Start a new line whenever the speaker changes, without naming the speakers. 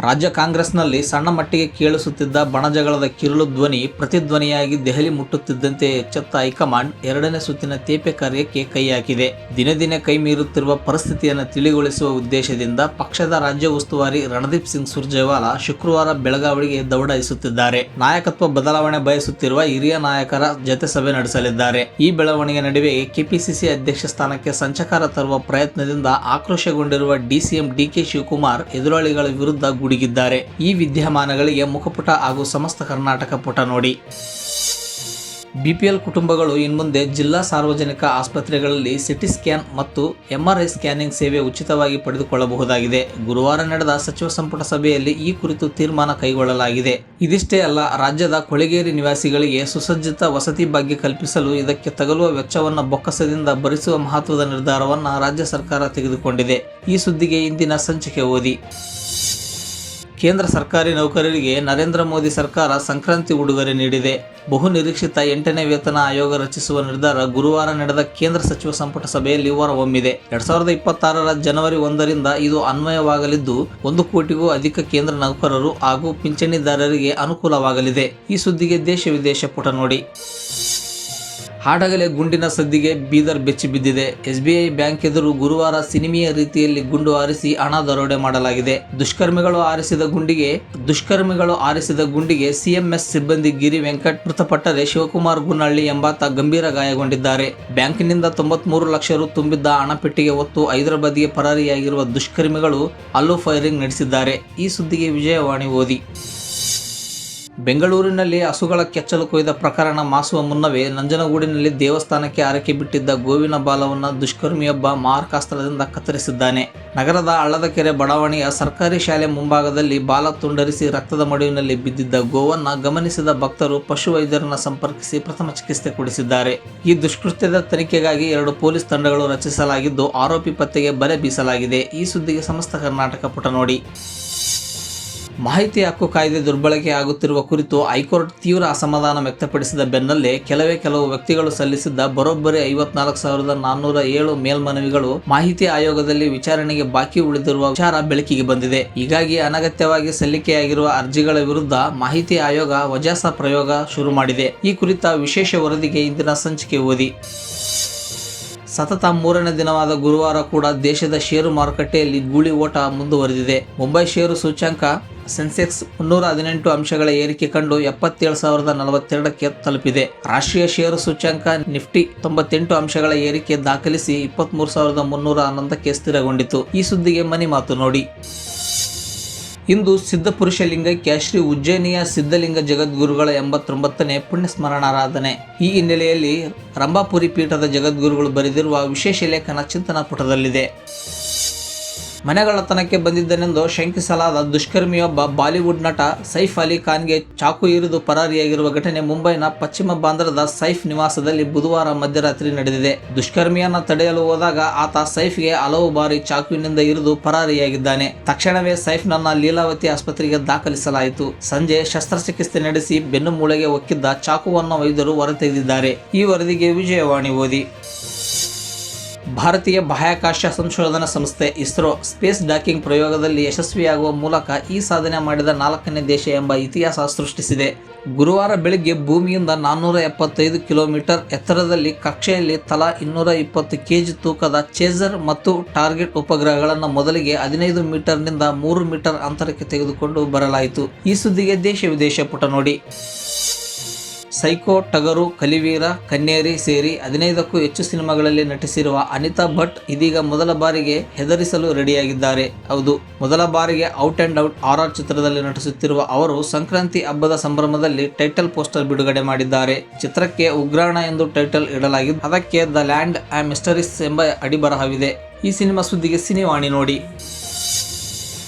ರಾಜ್ಯ ಕಾಂಗ್ರೆಸ್ನಲ್ಲಿ ಸಣ್ಣ ಮಟ್ಟಿಗೆ ಕೇಳಿಸುತ್ತಿದ್ದ ಬಣಜಗಳದ ಕಿರುಳು ಧ್ವನಿ ಪ್ರತಿಧ್ವನಿಯಾಗಿ ದೆಹಲಿ ಮುಟ್ಟುತ್ತಿದ್ದಂತೆ ಎಚ್ಚೆತ್ತ ಹೈಕಮಾಂಡ್ ಎರಡನೇ ಸುತ್ತಿನ ತೇಪೆ ಕಾರ್ಯಕ್ಕೆ ಕೈ ಹಾಕಿದೆ ದಿನೇ ದಿನೇ ಕೈ ಮೀರುತ್ತಿರುವ ಪರಿಸ್ಥಿತಿಯನ್ನು ತಿಳಿಗೊಳಿಸುವ ಉದ್ದೇಶದಿಂದ ಪಕ್ಷದ ರಾಜ್ಯ ಉಸ್ತುವಾರಿ ರಣದೀಪ್ ಸಿಂಗ್ ಸುರ್ಜೇವಾಲಾ ಶುಕ್ರವಾರ ಬೆಳಗಾವಿಗೆ ದೌಡಾಯಿಸುತ್ತಿದ್ದಾರೆ. ನಾಯಕತ್ವ ಬದಲಾವಣೆ ಬಯಸುತ್ತಿರುವ ಹಿರಿಯ ನಾಯಕರ ಜತೆ ಸಭೆ ನಡೆಸಲಿದ್ದಾರೆ. ಈ ಬೆಳವಣಿಗೆ ನಡುವೆ ಕೆಪಿಸಿಸಿ ಅಧ್ಯಕ್ಷ ಸ್ಥಾನಕ್ಕೆ ಸಂಚಕಾರ ತರುವ ಪ್ರಯತ್ನದಿಂದ ಆಕ್ರೋಶಗೊಂಡಿರುವ ಡಿಸಿಎಂ ಡಿಕೆ ಶಿವಕುಮಾರ್ ಎದುರಾಳಿಗಳ ವಿರುದ್ಧ ಗುಡುಗಿದ್ದಾರೆ ಈ ವಿದ್ಯಮಾನಗಳಿಗೆ ಮುಖಪುಟ ಹಾಗೂ ಸಮಸ್ತ ಕರ್ನಾಟಕ ಪುಟ ನೋಡಿ. ಬಿಪಿಎಲ್ ಕುಟುಂಬಗಳು ಇನ್ಮುಂದೆ ಜಿಲ್ಲಾ ಸಾರ್ವಜನಿಕ ಆಸ್ಪತ್ರೆಗಳಲ್ಲಿ ಸಿಟಿ ಸ್ಕ್ಯಾನ್ ಮತ್ತು ಎಂಆರ್ಐ ಸ್ಕ್ಯಾನಿಂಗ್ ಸೇವೆ ಉಚಿತವಾಗಿ ಪಡೆದುಕೊಳ್ಳಬಹುದಾಗಿದೆ. ಗುರುವಾರ ನಡೆದ ಸಚಿವ ಸಂಪುಟ ಸಭೆಯಲ್ಲಿ ಈ ಕುರಿತು ತೀರ್ಮಾನ ಕೈಗೊಳ್ಳಲಾಗಿದೆ. ಇದಿಷ್ಟೇ ಅಲ್ಲ, ರಾಜ್ಯದ ಕೊಳೆಗೇರಿ ನಿವಾಸಿಗಳಿಗೆ ಸುಸಜ್ಜಿತ ವಸತಿ ಭಾಗ್ಯ ಕಲ್ಪಿಸಲು ಇದಕ್ಕೆ ತಗಲುವ ವೆಚ್ಚವನ್ನು ಬೊಕ್ಕಸದಿಂದ ಭರಿಸುವ ಮಹತ್ವದ ನಿರ್ಧಾರವನ್ನು ರಾಜ್ಯ ಸರ್ಕಾರ ತೆಗೆದುಕೊಂಡಿದೆ. ಈ ಸುದ್ದಿಗೆ ಇಂದಿನ ಸಂಚಿಕೆ ಓದಿ. ಕೇಂದ್ರ ಸರ್ಕಾರಿ ನೌಕರರಿಗೆ ನರೇಂದ್ರ ಮೋದಿ ಸರ್ಕಾರ ಸಂಕ್ರಾಂತಿ ಉಡುಗೊರೆ ನೀಡಿದೆ. ಬಹು ನಿರೀಕ್ಷಿತ ಎಂಟನೇ ವೇತನ ಆಯೋಗ ರಚಿಸುವ ನಿರ್ಧಾರ ಗುರುವಾರ ನಡೆದ ಕೇಂದ್ರ ಸಚಿವ ಸಂಪುಟ ಸಭೆಯಲ್ಲಿ ಹೊರಹೊಮ್ಮಿದೆ. ಎರಡ್ ಸಾವಿರದ ಇಪ್ಪತ್ತಾರರ ಜನವರಿ ಒಂದರಿಂದ ಇದು ಅನ್ವಯವಾಗಲಿದ್ದು, ಒಂದು ಕೋಟಿಗೂ ಅಧಿಕ ಕೇಂದ್ರ ನೌಕರರು ಹಾಗೂ ಪಿಂಚಣಿದಾರರಿಗೆ ಅನುಕೂಲವಾಗಲಿದೆ. ಈ ಸುದ್ದಿಗೆ ದೇಶ ವಿದೇಶ ಪುಟ ನೋಡಿ. ಹಾಡಗಲೆ ಗುಂಡಿನ ಸದ್ದಿಗೆ ಬೀದರ್ ಬೆಚ್ಚಿ ಬಿದ್ದಿದೆ. ಎಸ್ಬಿಐ ಬ್ಯಾಂಕ್ ಎದುರು ಗುರುವಾರ ಸಿನಿಮೀಯ ರೀತಿಯಲ್ಲಿ ಗುಂಡು ಹಾರಿಸಿ ಹಣ ದರೋಡೆ ಮಾಡಲಾಗಿದೆ. ದುಷ್ಕರ್ಮಿಗಳು ಆರಿಸಿದ ಗುಂಡಿಗೆ, ದುಷ್ಕರ್ಮಿಗಳು ಆರಿಸಿದ ಗುಂಡಿಗೆ ಸಿಎಂಎಸ್ ಸಿಬ್ಬಂದಿ ಗಿರಿ ವೆಂಕಟ್ ಮೃತಪಟ್ಟರೆ ಶಿವಕುಮಾರ್ ಗುನಹಳ್ಳಿ ಎಂಬಾತ ಗಂಭೀರ ಗಾಯಗೊಂಡಿದ್ದಾರೆ. ಬ್ಯಾಂಕಿನಿಂದ ತೊಂಬತ್ಮೂರು ಲಕ್ಷ ರು ತುಂಬಿದ್ದ ಹಣಪೆಟ್ಟಿಗೆ ಹೊತ್ತು ಹೈದರಾಬಾದ್ಗೆ ಪರಾರಿಯಾಗಿರುವ ದುಷ್ಕರ್ಮಿಗಳು ಅಲ್ಲೂ ಫೈರಿಂಗ್ ನಡೆಸಿದ್ದಾರೆ. ಈ ಸುದ್ದಿಗೆ ವಿಜಯವಾಣಿ ಓದಿ. ಬೆಂಗಳೂರಿನಲ್ಲಿ ಹಸುಗಳ ಕೆಚ್ಚಲು ಕೊಯ್ದ ಪ್ರಕರಣ ಮಾಸುವ ಮುನ್ನವೇ ನಂಜನಗೂಡಿನಲ್ಲಿ ದೇವಸ್ಥಾನಕ್ಕೆ ಆರೈಕೆ ಬಿಟ್ಟಿದ್ದ ಗೋವಿನ ಬಾಲವನ್ನು ದುಷ್ಕರ್ಮಿಯೊಬ್ಬ ಮಾರಕಾಸ್ತ್ರದಿಂದ ಕತ್ತರಿಸಿದ್ದಾನೆ. ನಗರದ ಹಳ್ಳದಕೆರೆ ಬಡಾವಣೆಯ ಸರ್ಕಾರಿ ಶಾಲೆ ಮುಂಭಾಗದಲ್ಲಿ ಬಾಲ ತುಂಡರಿಸಿ ರಕ್ತದ ಮಡುವಿನಲ್ಲಿ ಬಿದ್ದಿದ್ದ ಗೋವನ್ನು ಗಮನಿಸಿದ ಭಕ್ತರು ಪಶುವೈದ್ಯರನ್ನ ಸಂಪರ್ಕಿಸಿ ಪ್ರಥಮ ಚಿಕಿತ್ಸೆ ಕೊಡಿಸಿದ್ದಾರೆ. ಈ ದುಷ್ಕೃತ್ಯದ ತನಿಖೆಗಾಗಿ ಎರಡು ಪೊಲೀಸ್ ತಂಡಗಳು ರಚಿಸಲಾಗಿದ್ದು, ಆರೋಪಿ ಪತ್ತೆಗೆ ಬಲೆ ಬೀಸಲಾಗಿದೆ. ಈ ಸುದ್ದಿಗೆ ಸಮಸ್ತ ಕರ್ನಾಟಕ ಪುಟ ನೋಡಿ. ಮಾಹಿತಿ ಹಕ್ಕು ಕಾಯ್ದೆ ದುರ್ಬಳಕೆ ಆಗುತ್ತಿರುವ ಕುರಿತು ಹೈಕೋರ್ಟ್ ತೀವ್ರ ಅಸಮಾಧಾನ ವ್ಯಕ್ತಪಡಿಸಿದ ಬೆನ್ನಲ್ಲೇ ಕೆಲವೇ ಕೆಲವು ವ್ಯಕ್ತಿಗಳು ಸಲ್ಲಿಸಿದ್ದ ಬರೋಬ್ಬರಿ ಐವತ್ನಾಲ್ಕು ಸಾವಿರದ ನಾನ್ನೂರ ಏಳು ಮೇಲ್ಮನವಿಗಳು ಮಾಹಿತಿ ಆಯೋಗದಲ್ಲಿ ವಿಚಾರಣೆಗೆ ಬಾಕಿ ಉಳಿದಿರುವ ವಿಚಾರ ಬೆಳಕಿಗೆ ಬಂದಿದೆ. ಹೀಗಾಗಿ ಅನಗತ್ಯವಾಗಿ ಸಲ್ಲಿಕೆಯಾಗಿರುವ ಅರ್ಜಿಗಳ ವಿರುದ್ಧ ಮಾಹಿತಿ ಆಯೋಗ ವಜಾಸ ಪ್ರಯೋಗ ಶುರು ಮಾಡಿದೆ. ಈ ಕುರಿತ ವಿಶೇಷ ವರದಿಗೆ ಇಂದಿನ ಸಂಚಿಕೆ ಓದಿ. ಸತತ ಮೂರನೇ ದಿನವಾದ ಗುರುವಾರ ಕೂಡ ದೇಶದ ಷೇರು ಮಾರುಕಟ್ಟೆಯಲ್ಲಿ ಗೂಳಿ ಓಟ ಮುಂದುವರೆದಿದೆ. ಮುಂಬೈ ಷೇರು ಸೂಚ್ಯಂಕ ಸೆನ್ಸೆಕ್ಸ್ ಮುನ್ನೂರ ಹದಿನೆಂಟು ಅಂಶಗಳ ಏರಿಕೆ ಕಂಡು ಎಪ್ಪತ್ತೇಳು ಸಾವಿರದ ನಲವತ್ತೆರಡಕ್ಕೆ ತಲುಪಿದೆ. ರಾಷ್ಟ್ರೀಯ ಷೇರು ಸೂಚ್ಯಂಕ ನಿಫ್ಟಿ ತೊಂಬತ್ತೆಂಟು ಅಂಶಗಳ ಏರಿಕೆ ದಾಖಲಿಸಿ ಇಪ್ಪತ್ಮೂರು ಸಾವಿರದ ಮುನ್ನೂರ ಹನ್ನೊಂದಕ್ಕೆ ಸ್ಥಿರಗೊಂಡಿತು. ಈ ಸುದ್ದಿಗೆ ಮನಿ ಮಾತು ನೋಡಿ. ಇಂದು ಸಿದ್ಧಪುರುಷ ಲಿಂಗಕ್ಕೆ ಶ್ರೀ ಉಜ್ಜಯನಿಯ ಸಿದ್ಧಲಿಂಗ ಜಗದ್ಗುರುಗಳ ಎಂಬತ್ತೊಂಬತ್ತನೇ ಪುಣ್ಯ ಸ್ಮರಣಾರಾಧನೆ ಈ ಹಿನ್ನೆಲೆಯಲ್ಲಿ ರಂಭಾಪುರಿ ಪೀಠದ ಜಗದ್ಗುರುಗಳು ಬರೆದಿರುವ ವಿಶೇಷ ಲೇಖನ ಚಿಂತನಾ ಪುಟದಲ್ಲಿದೆ ಮನೆಗಳತನಕ್ಕೆ ಬಂದಿದ್ದನೆಂದು ಶಂಕಿಸಲಾದ ದುಷ್ಕರ್ಮಿಯೊಬ್ಬ ಬಾಲಿವುಡ್ ನಟ ಸೈಫ್ ಅಲಿ ಖಾನ್ಗೆ ಚಾಕು ಇರಿದು ಪರಾರಿಯಾಗಿರುವ ಘಟನೆ ಮುಂಬೈನ ಪಶ್ಚಿಮ ಬಾಂದ್ರದ ಸೈಫ್ ನಿವಾಸದಲ್ಲಿ ಬುಧವಾರ ಮಧ್ಯರಾತ್ರಿ ನಡೆದಿದೆ. ದುಷ್ಕರ್ಮಿಯನ್ನ ತಡೆಯಲು ಹೋದಾಗ ಆತ ಸೈಫ್ಗೆ ಹಲವು ಬಾರಿ ಚಾಕುವಿನಿಂದ ಇರಿದು ಪರಾರಿಯಾಗಿದ್ದಾನೆ. ತಕ್ಷಣವೇ ಸೈಫ್ನನ್ನ ಲೀಲಾವತಿ ಆಸ್ಪತ್ರೆಗೆ ದಾಖಲಿಸಲಾಯಿತು. ಸಂಜೆ ಶಸ್ತ್ರಚಿಕಿತ್ಸೆ ನಡೆಸಿ ಬೆನ್ನು ಮೂಳೆಗೆ ಒಕ್ಕಿದ್ದ ಚಾಕುವನ್ನು ವೈದ್ಯರು ಹೊರತೆಗೆದಿದ್ದಾರೆ. ಈ ವರದಿಗೆ ವಿಜಯವಾಣಿ ಓದಿ. ಭಾರತೀಯ ಬಾಹ್ಯಾಕಾಶ ಸಂಶೋಧನಾ ಸಂಸ್ಥೆ ಇಸ್ರೋ ಸ್ಪೇಸ್ ಡಾಕಿಂಗ್ ಪ್ರಯೋಗದಲ್ಲಿ ಯಶಸ್ವಿಯಾಗುವ ಮೂಲಕ ಈ ಸಾಧನೆ ಮಾಡಿದ ನಾಲ್ಕನೇ ದೇಶ ಎಂಬ ಇತಿಹಾಸ ಸೃಷ್ಟಿಸಿದೆ. ಗುರುವಾರ ಬೆಳಗ್ಗೆ ಭೂಮಿಯಿಂದ ನಾನ್ನೂರ ಎಪ್ಪತ್ತೈದು ಕಿಲೋಮೀಟರ್ ಎತ್ತರದಲ್ಲಿ ಕಕ್ಷೆಯಲ್ಲಿ ತಲಾ ಇನ್ನೂರ ಇಪ್ಪತ್ತು ಕೆಜಿ ತೂಕದ ಚೇಜರ್ ಮತ್ತು ಟಾರ್ಗೆಟ್ ಉಪಗ್ರಹಗಳನ್ನು ಮೊದಲಿಗೆ ಹದಿನೈದು ಮೀಟರ್ನಿಂದ ಮೂರು ಮೀಟರ್ ಅಂತರಕ್ಕೆ ತೆಗೆದುಕೊಂಡು ಬರಲಾಯಿತು. ಈ ಸುದ್ದಿಗೆ ದೇಶ ವಿದೇಶ ಪುಟ ನೋಡಿ. ಸೈಕೋ, ಟಗರು, ಕಲಿವೀರ, ಕನ್ನೇರಿ ಸೇರಿ ಹದಿನೈದಕ್ಕೂ ಹೆಚ್ಚು ಸಿನಿಮಾಗಳಲ್ಲಿ ನಟಿಸಿರುವ ಅನಿತಾ ಭಟ್ ಇದೀಗ ಮೊದಲ ಬಾರಿಗೆ ಹೆದರಿಸಲು ರೆಡಿಯಾಗಿದ್ದಾರೆ. ಹೌದು, ಮೊದಲ ಬಾರಿಗೆ out and out R R ಚಿತ್ರದಲ್ಲಿ ನಟಿಸುತ್ತಿರುವ ಅವರು ಸಂಕ್ರಾಂತಿ ಹಬ್ಬದ ಸಂಭ್ರಮದಲ್ಲಿ ಟೈಟಲ್ ಪೋಸ್ಟರ್ ಬಿಡುಗಡೆ ಮಾಡಿದ್ದಾರೆ. ಚಿತ್ರಕ್ಕೆ ಉಗ್ರಾಣ ಎಂದು ಟೈಟಲ್ ಇಡಲಾಗಿದ್ದು, ಅದಕ್ಕೆ ದ ಲ್ಯಾಂಡ್ ಆ ಮಿಸ್ಟರೀಸ್ ಎಂಬ ಅಡಿಬರಹವಿದೆ. ಈ ಸಿನಿಮಾ ಸುದ್ದಿಗೆ ಸಿನಿವಾಣಿ ನೋಡಿ.